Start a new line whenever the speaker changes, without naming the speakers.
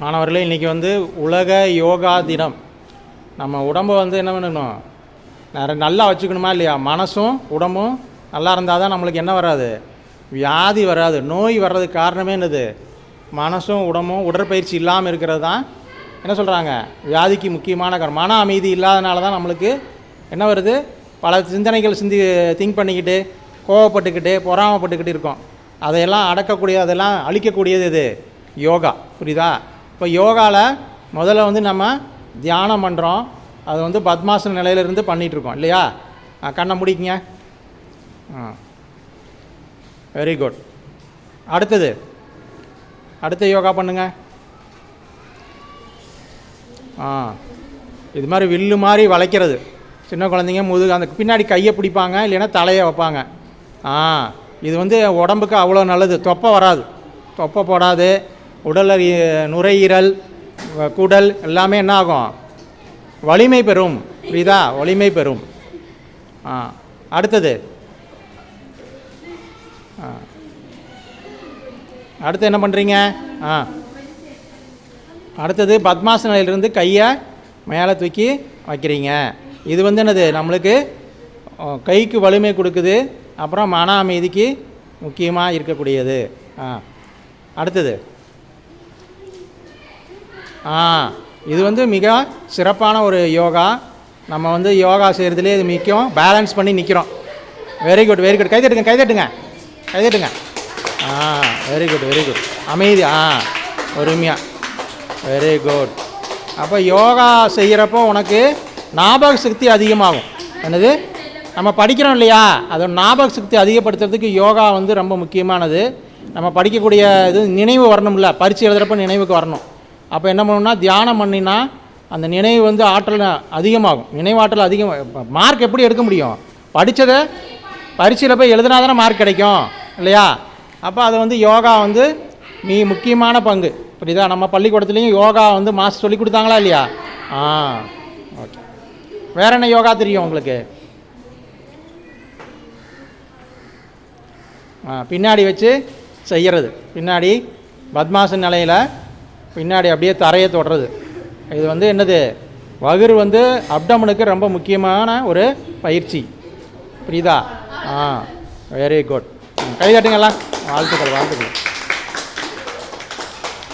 மாணவர்களே இன்றைக்கி வந்து உலக யோகா தினம். நம்ம உடம்பை வந்து என்ன பண்ணணும்? நிறைய நல்லா வச்சுக்கணுமா இல்லையா? மனசும் உடம்பும் நல்லா இருந்தால் தான் நம்மளுக்கு என்ன வராது? வியாதி வராது. நோய் வர்றதுக்கு காரணமே என்னது? மனசும் உடம்பும் உடற்பயிற்சி இல்லாமல் இருக்கிறது தான் என்ன சொல்கிறாங்க வியாதிக்கு முக்கியமான காரணம். மன அமைதி இல்லாதனால தான் நம்மளுக்கு என்ன வருது? பல சிந்தனைகள் சிந்தி திங்க் பண்ணிக்கிட்டு கோவப்பட்டுக்கிட்டு பொறாமப்பட்டுக்கிட்டு இருக்கோம். அதையெல்லாம் அடக்கக்கூடிய அதெல்லாம் அழிக்கக்கூடியது இது யோகா. புரியுதா? இப்போ யோகாவில் முதல்ல வந்து நம்ம தியானம் பண்ணுறோம் அது வந்து பத்மாசன நிலையிலிருந்து பண்ணிகிட்ருக்கோம் இல்லையா? ஆ, கண்ணை முடிக்குங்க. ஆ. வெரி குட் அடுத்தது. அடுத்த யோகா பண்ணுங்க. ஆ. இது மாதிரி வில்லு மாதிரி வளைக்கிறது. சின்ன குழந்தைங்க முதுகு அந்த பின்னாடி கையை பிடிப்பாங்க இல்லைன்னா தலையை வைப்பாங்க. ஆ. இது வந்து உடம்புக்கு அவ்வளோ நல்லது. தொப்பை வராது. தொப்பை போடாது. உடல் நுரையீரல் குடல் எல்லாமே என்ன ஆகும் வலிமை பெறும். புரியுதா? வலிமை பெறும். ஆ அடுத்தது. ஆ. அடுத்து என்ன பண்ணுறீங்க ஆ. அடுத்தது பத்மாசன நிலையிலிருந்து கையை மேலே தூக்கி வைக்கிறீங்க. இது வந்து என்னது? நம்மளுக்கு கைக்கு வலிமை கொடுக்குது. அப்புறம் மன அமைதிக்கு முக்கியமாக இருக்கக்கூடியது. ஆ. அடுத்தது. இது வந்து மிக சிறப்பான ஒரு யோகா. நம்ம வந்து யோகா செய்கிறதுலே இது மிக்கும் பேலன்ஸ் பண்ணி நிற்கிறோம் வெரி குட் வெரி குட் கைதட்டுங்க கைதட்டுங்க கைதட்டுங்க ஆ வெரி குட் வெரி குட் அமைதி ஆ பொறுமையாக வெரி குட் அப்போ யோகா செய்கிறப்போ உனக்கு ஞாபக சக்தி அதிகமாகும். என்னது? நம்ம படிக்கிறோம் இல்லையா? அதோட ஞாபக சக்தி அதிகப்படுத்துறதுக்கு யோகா வந்து ரொம்ப முக்கியமானது. நம்ம படிக்கக்கூடிய இது நினைவு வரணும்ல. பரிச்சு எழுதுகிறப்ப நினைவுக்கு வரணும். அப்போ என்ன பண்ணணும்னா தியானம் பண்ணினா அந்த நினைவு வந்து ஆற்றல் அதிகமாகும். நினைவாற்றல் அதிகம் மார்க் எப்படி எடுக்க முடியும்? படித்ததை பரீட்சையில் போய் எழுதுனா தானே மார்க் கிடைக்கும் இல்லையா? அப்போ அது வந்து யோகா வந்து மீ முக்கியமான பங்கு. புரியுதா? நம்ம பள்ளிக்கூடத்துலேயும் யோகா வந்து மாஸ்டர் சொல்லி கொடுத்தாங்களா இல்லையா? ஆ ஓகே. வேற என்ன யோகா தெரியும் உங்களுக்கு? பின்னாடி வச்சு செய்கிறது பின்னாடி பத்மாசன் நிலையில் பின்னாடி அப்படியே தரையை தொடுறது. இது வந்து என்னது? வகுர் வந்து அப்டமனுக்கு ரொம்ப முக்கியமான ஒரு பயிற்சி. புரியுதா? ஆ வெரி குட் கை தட்டுங்களா வாழ்த்துக்கள் வாழ்த்துக்கள்.